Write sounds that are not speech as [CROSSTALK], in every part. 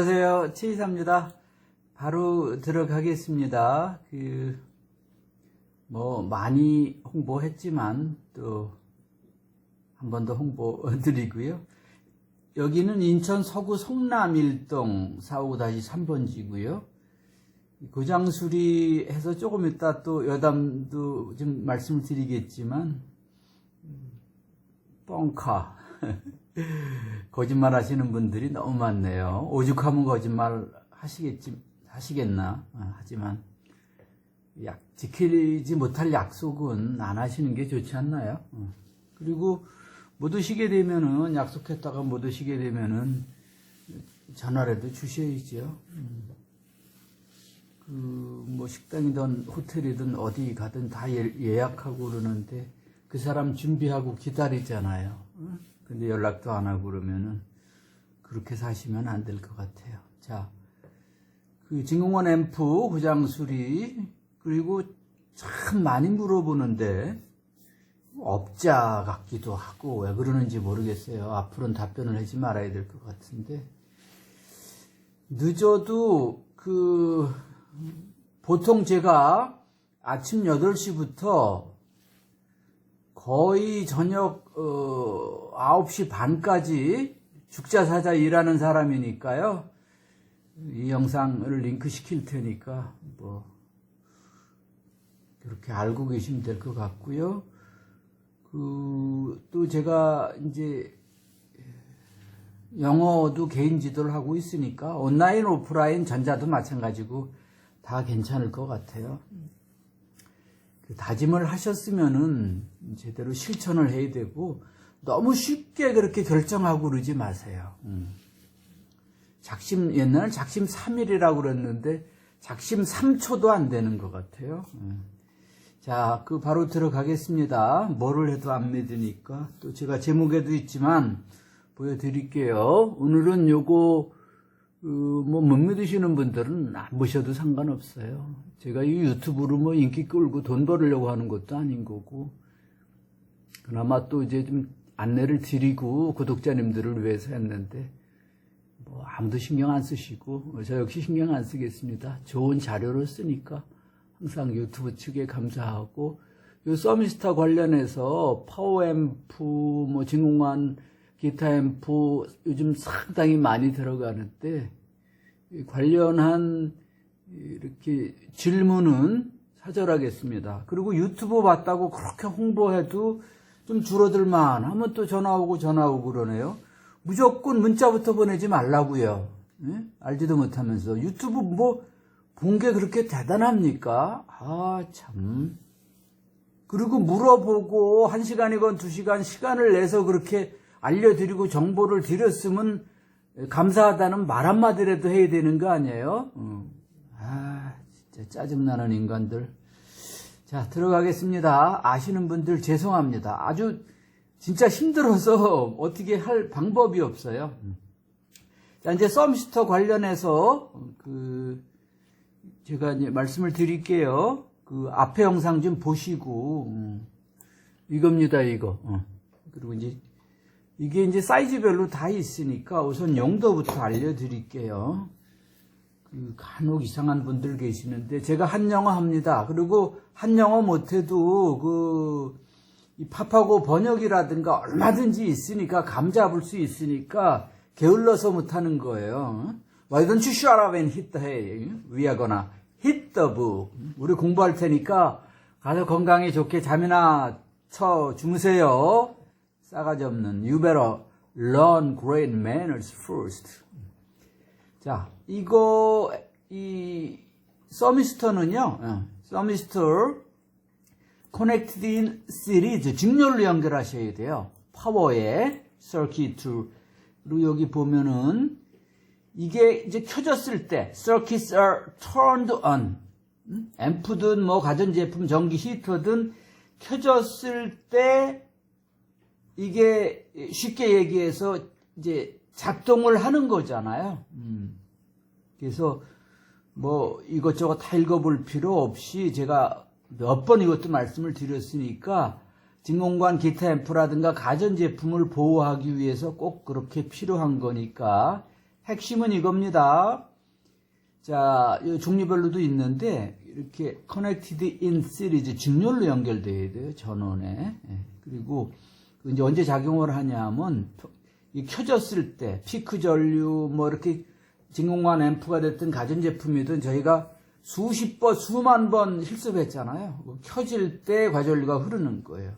안녕하세요. 최이사입니다. 바로 들어가겠습니다. 그, 뭐, 많이 홍보했지만, 또, 한 번 더 홍보 드리고요. 여기는 인천 서구 성남일동 45-3번지고요. 고장 수리 해서 조금 이따 또 여담도 좀 말씀을 드리겠지만, 뻥카. [LAUGHS] 거짓말 하시는 분들이 너무 많네요. 오죽하면 거짓말 하시겠지, 하시겠나. 어, 하지만, 약, 지키지 못할 약속은 안 하시는 게 좋지 않나요? 어. 그리고 못 오시게 되면은, 약속했다가 못 오시게 되면은, 전화라도 주셔야죠. 음. 그, 뭐, 식당이든 호텔이든 어디 가든 다 예- 예약하고 그러는데, 그 사람 준비하고 기다리잖아요. 어? 근데 연락도 안 하고 그러면은, 그렇게 사시면 안 될 것 같아요. 자, 그 진공관 앰프 고장 수리, 그리고 참 많이 물어보는데, 업자 같기도 하고, 왜 그러는지 모르겠어요. 앞으로는 답변을 하지 말아야 될 것 같은데, 늦어도 그 보통 제가 아침 8시부터 거의 저녁 어, 9시 반까지 죽자사자 일하는 사람이니까요. 이 영상을 링크 시킬 테니까 뭐 그렇게 알고 계시면 될 것 같고요. 그 또 제가 이제 영어도 개인 지도를 하고 있으니까 온라인, 오프라인, 전자도 마찬가지고 다 괜찮을 것 같아요. 그 다짐을 하셨으면은 제대로 실천을 해야 되고 너무 쉽게 그렇게 결정하고 그러지 마세요. 음. 작심 옛날 작심 3일이라고 그랬는데 작심 3초도 안 되는 것 같아요. 음. 자, 그 바로 들어가겠습니다. 뭐를 해도 안 믿으니까 또 제가 제목에도 있지만 보여드릴게요. 오늘은 요거 그, 뭐못 믿으시는 분들은 안 보셔도 상관없어요. 제가 이 유튜브로 뭐 인기 끌고 돈 벌으려고 하는 것도 아닌 거고 그나마 또 이제 좀 안내를 드리고 구독자님들을 위해서 했는데 뭐 아무도 신경 안 쓰시고 저 역시 신경 안 쓰겠습니다. 좋은 자료를 쓰니까 항상 유튜브 측에 감사하고 요 서미스타 관련해서 파워앰프 뭐 진공관 기타 앰프 요즘 상당히 많이 들어가는데 이 관련한 이렇게 질문은 사절하겠습니다. 그리고 유튜브 봤다고 그렇게 홍보해도 좀 줄어들만 하면 또 전화 오고 전화 오고 그러네요. 무조건 문자부터 보내지 말라고요. 예? 알지도 못하면서 유튜브 뭐 본 게 그렇게 대단합니까? 아 참. 그리고 물어보고 한 시간이건 두 시간 시간을 내서 그렇게 알려드리고 정보를 드렸으면 감사하다는 말 한마디라도 해야 되는 거 아니에요? 어. 아, 진짜 짜증나는 인간들. 자, 들어가겠습니다. 아시는 분들 죄송합니다. 아주 진짜 힘들어서 어떻게 할 방법이 없어요. 자, 이제 썸시터 관련해서 그 제가 이제 말씀을 드릴게요. 그 앞에 영상 좀 보시고 음, 이겁니다, 이거. 어. 그리고 이제 이게 이제 사이즈별로 다 있으니까 우선 용도부터 알려드릴게요. 그 간혹 이상한 분들 계시는데 제가 한영어 합니다. 그리고 한영어 못해도 그이 팝하고 번역이라든가 얼마든지 있으니까 감 잡을 수 있으니까 게을러서 못하는 거예요. Why don't you shut up and hit the hay? Gonna hit the book. 우리 공부할 테니까 가서 건강에 좋게 잠이나 쳐 주무세요. 싸가지 없는 You better learn great manners first. 자, 이거 이 서미스터는요. 어, 서미스터 Connected 직렬로 연결하셔야 돼요. 파워에 서킷 그리고 여기 보면은 이게 이제 켜졌을 때 circuits are turned on 음? 앰프든 뭐 가전제품 전기 히터든 켜졌을 때 이게 쉽게 얘기해서 이제 작동을 하는 거잖아요. 음. 그래서 뭐 이것저것 다 읽어볼 필요 없이 제가 몇 번 이것도 말씀을 드렸으니까 진공관 기타 앰프라든가 가전제품을 보호하기 위해서 꼭 그렇게 필요한 거니까 핵심은 이겁니다. 자, 이 종류별로도 있는데 이렇게 connected in series 직렬로 연결돼야 돼요 전원에. 예. 그리고 그 이제 언제 작용을 하냐면 이 켜졌을 때 피크 전류 뭐 이렇게 진공관 앰프가 됐든 가전제품이든 저희가 수십 번 수만 번 실습했잖아요. 그 켜질 때 과전류가 흐르는 거예요.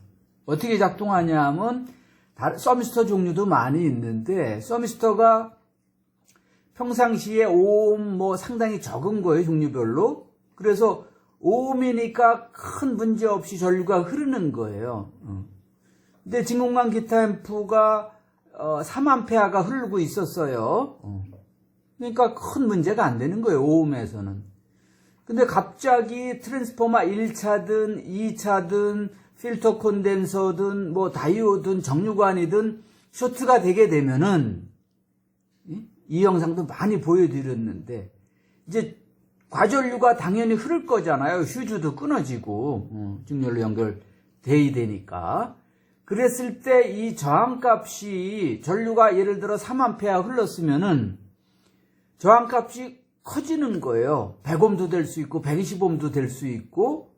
어떻게 작동하냐면 다른 서미스터 종류도 많이 있는데 서미스터가 평상시에 오hm 뭐 상당히 적은 거예요 종류별로. 그래서 오음이니까 큰 문제 없이 전류가 흐르는 거예요. 어. 근데 진공관 기타 앰프가 어, 3암페어가 흐르고 있었어요. 어. 그러니까 큰 문제가 안 되는 거예요. 오음에서는. 근데 갑자기 트랜스포머 1차든 2차든 필터 콘덴서든 뭐 다이오든 정류관이든 쇼트가 되게 되면은 이- 이 영상도 많이 보여드렸는데 이제 과전류가 당연히 흐를 거잖아요. 휴즈도 끊어지고 어, 직렬로 연결돼야 되니까. 그랬을 때 이 저항값이 전류가 예를 들어 3A 흘렀으면은 저항값이 커지는 거예요. 100ohm도 될 수 있고 120ohm도 될 수 있고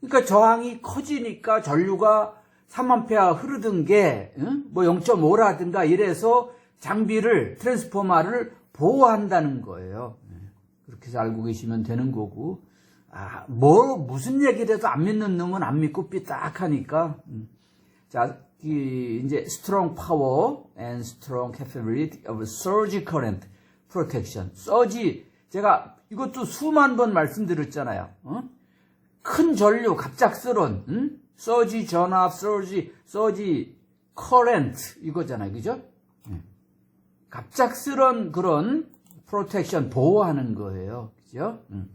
그러니까 저항이 커지니까 전류가 3A 흐르던 게 뭐 0.5라든가 이래서 장비를 트랜스포머를 보호한다는 거예요. 네. 그렇게 해서 알고 계시면 되는 거고 아, 뭐 무슨 얘기를 해도 안 믿는 놈은 안 믿고 삐딱하니까 음. 자, 이 이제 strong power and strong capability of surge current protection. surge 제가 이것도 수만 번 말씀드렸잖아요. 어? 큰 전류, 갑작스런 응? surge 전압, surge, surge current 이거잖아요, 그죠? 예. 갑작스런 그런 프로텍션 보호하는 거예요, 그죠? 음.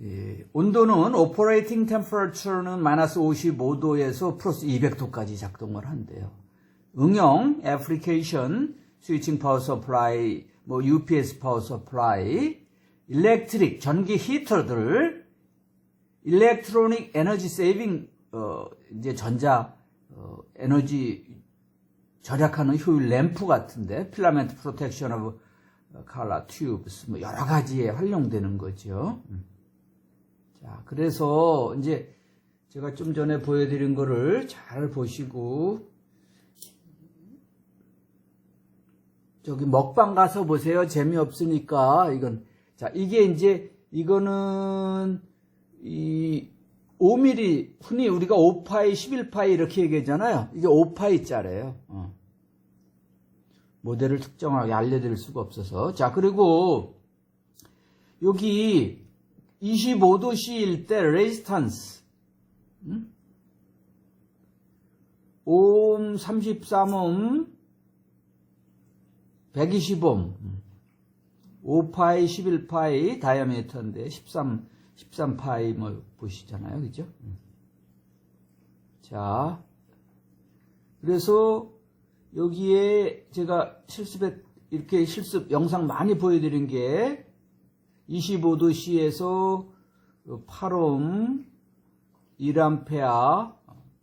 예, 온도는 오퍼레이팅 템퍼러처는 마이너스 55도에서 플러스 200도까지 작동을 한대요. 응용, 애플리케이션, 스위칭 파워 서플라이, 뭐 UPS 파워 서플라이, 일렉트릭, 전기 히터들, 일렉트로닉 에너지 세이빙, 어, 이제 전자, 어, 에너지 절약하는 효율 램프 같은데, 필라멘트 프로텍션 오브 칼라 튜브스, 뭐 여러 가지에 활용되는 거죠. 음. 자, 그래서 이제 제가 좀 전에 보여드린 거를 잘 보시고 저기 먹방 가서 보세요. 재미없으니까 이건 자 이게 이제 이거는 이 5mm 흔히 우리가 5파이 11파이 이렇게 얘기하잖아요. 이게 5파이짜래요. 어. 모델을 특정하게 알려드릴 수가 없어서 자 그리고 여기 25도씨일 때 레지스탄스 음? 오hm 33오hm 120오hm 5파이 11파이 다이아미터인데 13 13파이 뭐 보시잖아요. 그죠? 음. 자. 그래서 여기에 제가 실습에 이렇게 실습 영상 많이 보여드린 게 25도씨에서 8옴 1암페아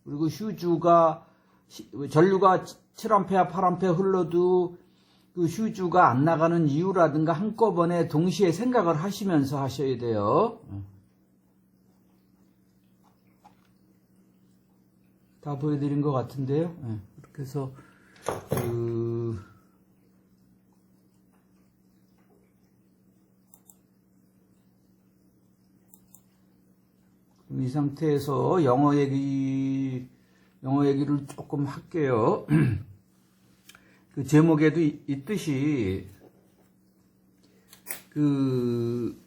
그리고 휴주가 시- 전류가 7암페아 8암페아 흘러도 그 휴주가 안 나가는 이유라든가 한꺼번에 동시에 생각을 하시면서 하셔야 돼요. 다 보여드린 것 같은데요. 예, 그렇게 해서 그 그럼 이 상태에서 영어 얘기, 영어 얘기를 조금 할게요. [CLEARS THROAT] 그 제목에도 이- 있듯이, 그,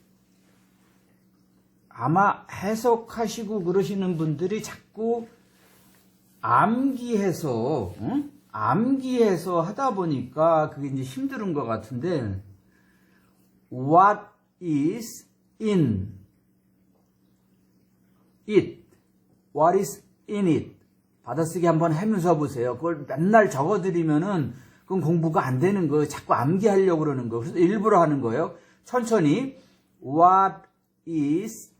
아마 해석하시고 그러시는 분들이 자꾸 암기해서, 응? 암기해서 하다 보니까 그게 이제 힘든 것 같은데, what is in it. What is in it? 받아쓰기 한번 하면서 보세요. 그걸 맨날 적어드리면은 그건 공부가 안 되는 거예요. 자꾸 암기하려고 그러는 거예요. 그래서 일부러 하는 거예요. 천천히 What is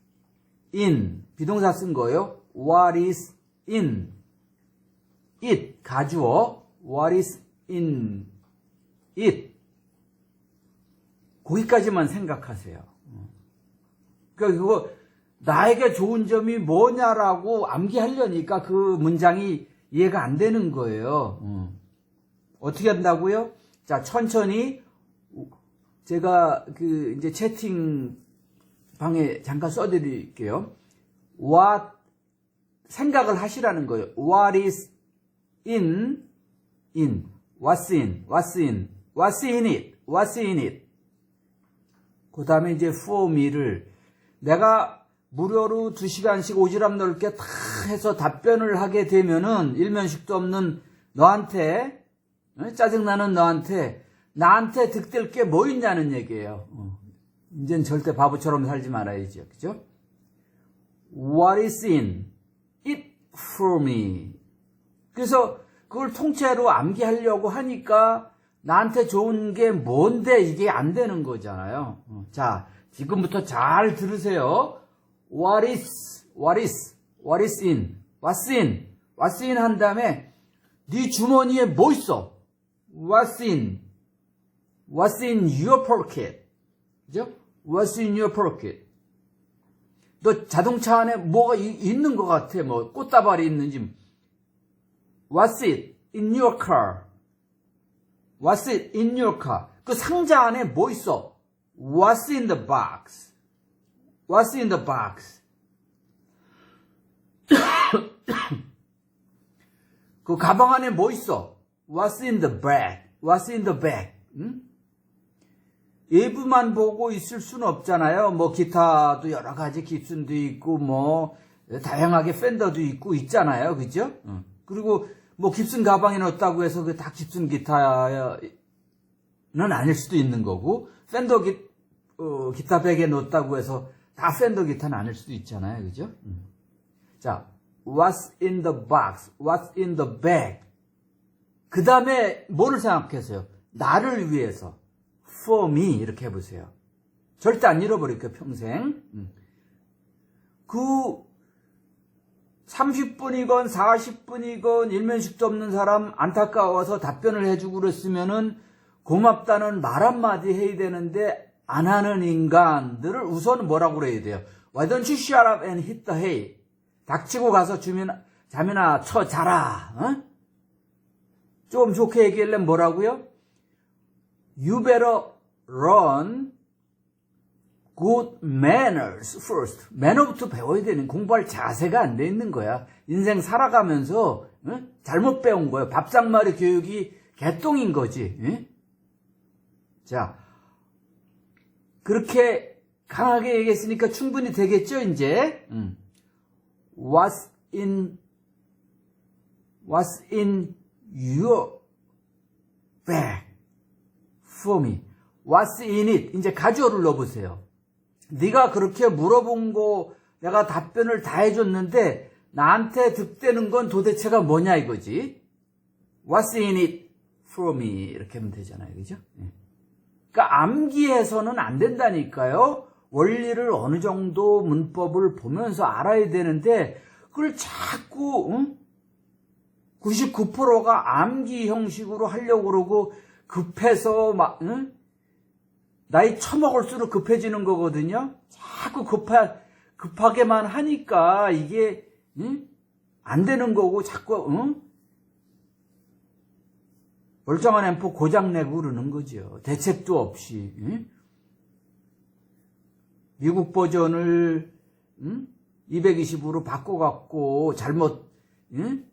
in? 비동사 쓴 거예요. What is in it? 가주어 What is in it. 거기까지만 생각하세요. 그러니까 그거 나에게 좋은 점이 뭐냐라고 암기하려니까 그 문장이 이해가 안 되는 거예요. 음. 어떻게 한다고요? 자, 천천히 제가 그 이제 채팅 방에 잠깐 써드릴게요. What 생각을 하시라는 거예요. What is in in what's in what's in what's in it what's in it 그 다음에 이제 for me를 내가 무료로 2시간씩 오지랖 넓게 다 해서 답변을 하게 되면은 일면식도 없는 너한테 어? 짜증나는 너한테 나한테 득될 게 뭐 있냐는 얘기예요. 어. 이젠 절대 바보처럼 살지 말아야죠. 그죠? What is in it for me? 그래서 그걸 통째로 암기하려고 하니까 나한테 좋은 게 뭔데 이게 안 되는 거잖아요. 어. 자, 지금부터 잘 들으세요. What is, what is, what is in, what's in, what's in 한 다음에 네 주머니에 뭐 있어? What's in, what's in your pocket? 그죠? What's in your pocket? 너 자동차 안에 뭐가 이- 있는 것 같아. 뭐 꽃다발이 있는지. What's it in your car? What's it in your car? 그 상자 안에 뭐 있어? What's in the box? What's in the box? [COUGHS] 그 가방 안에 뭐 있어? What's in the bag? What's in the bag? 응? 일부만 보고 있을 수는 없잖아요. 뭐 기타도 여러 가지 깁슨도 있고 뭐 다양하게 팬더도 있고 있잖아요. 그죠? 응. 그리고 뭐 깁슨 가방에 넣었다고 해서 그 다 깁슨 기타는 아닐 수도 있는 거고 팬더 기, 어, 기타 백에 넣었다고 해서 다 팬더 기타는 아닐 수도 있잖아요. 그죠? 응. 자, what's in the box? What's in the bag? 그 다음에 뭐를 생각하세요? 나를 위해서. for me. 이렇게 해보세요. 절대 안 잃어버릴 거예요, 평생. 음. 그 30분이건 40분이건 일면식도 없는 사람 안타까워서 답변을 해주고 그랬으면은 고맙다는 말 한마디 해야 되는데 안 하는 인간들을 우선 뭐라고 그래야 돼요? Why don't you shut up and hit the hay? 닥치고 가서 주면, 잠이나 쳐 자라. 어? 좀 좋게 얘기하려면 뭐라고요? You better learn good manners first. 매너부터 배워야 되는 공부할 자세가 안 돼 있는 거야. 인생 살아가면서 어? 잘못 배운 거야. 밥상머리 교육이 개똥인 거지. 어? 자, 그렇게 강하게 얘기했으니까 충분히 되겠죠, 이제. 음. What's in What's in your bag for me? What's in it? 이제 가주어를 넣어보세요. 네가 그렇게 물어본 거 내가 답변을 다 해줬는데 나한테 득되는 건 도대체가 뭐냐 이거지. What's in it for me? 이렇게 하면 되잖아요. 그죠? 예. 그러니까 암기해서는 안 된다니까요. 원리를 어느 정도 문법을 보면서 알아야 되는데 그걸 자꾸 응? 99%가 암기 형식으로 하려고 그러고 급해서 막 응? 나이 처먹을수록 급해지는 거거든요. 자꾸 급하, 급하게만 하니까 이게 응? 안 되는 거고 자꾸 응? 멀쩡한 앰프 고장 내고 그러는 거죠. 대책도 없이. 응? 미국 버전을 220으로 바꿔갖고 잘못 응?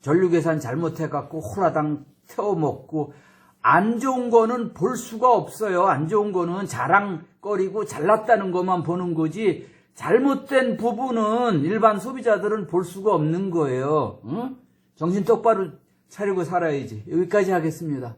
전류 계산 잘못해갖고 홀라당 태워먹고 안 좋은 거는 볼 수가 없어요. 안 좋은 거는 자랑거리고 잘났다는 것만 보는 거지 잘못된 부분은 일반 소비자들은 볼 수가 없는 거예요. 응? 정신 똑바로 차리고 살아야지. 여기까지 하겠습니다.